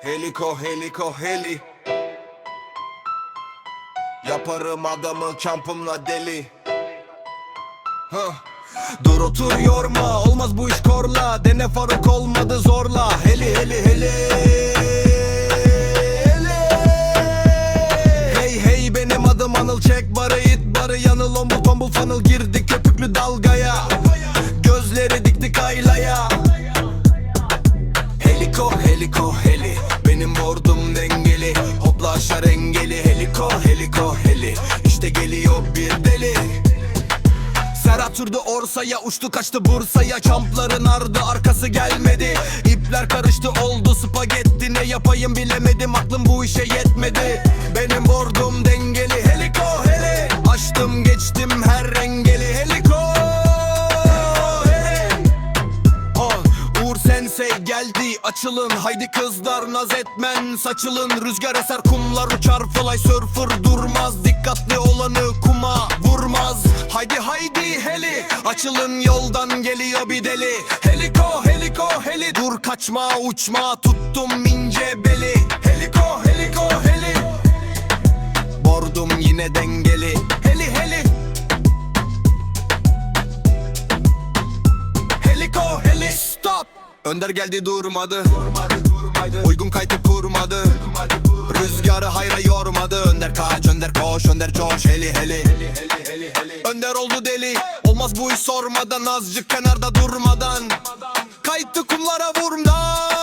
Heliko heliko heli. Yaparım adamı kampımla deli. Hah. Dur otur yorma. Olmaz bu iş korla. Dene Faruk olmadı zorla. Heli heli Heli. Hey hey benim adım Anıl çek. Barı it barı Yanıl. Ombul tombul fanıl. Girdi köpüklü dalgaya. Gözleri diktik aylaya Heliko heliko heli Benim bordum dengeli. Hopla aşar engeli Heliko heliko heli. İşte geliyor bir deli. Serhat Orsa'ya uçtu kaçtı Bursa'ya. Kampların ardı arkası gelmedi. İpler karıştı oldu spagetti. Ne yapayım bilemedim aklım bu işe yetmedi. Benim bordum dengeli. Heliko geldi açılın. Haydi kızlar naz etmen. Saçılın Rüzgar eser kumlar uçar. Fly surfer durmaz Dikkatli olanı kuma vurmaz. Haydi haydi heli. Açılın yoldan geliyor bir deli. Heliko heliko heli. Dur kaçma uçma. Tuttum ince beli. Heliko heliko heli. Bordum yine dengeli. Heli heli Önder geldi durmadı. Uygun kayıtı kurmadı. Rüzgarı hayra yormadı. Önder kaç Önder koş Önder coş Heli heli. Önder oldu deli. Olmaz bu iş sormadan Azıcık kenarda durmadan. Kayıttı kumlara vurmadan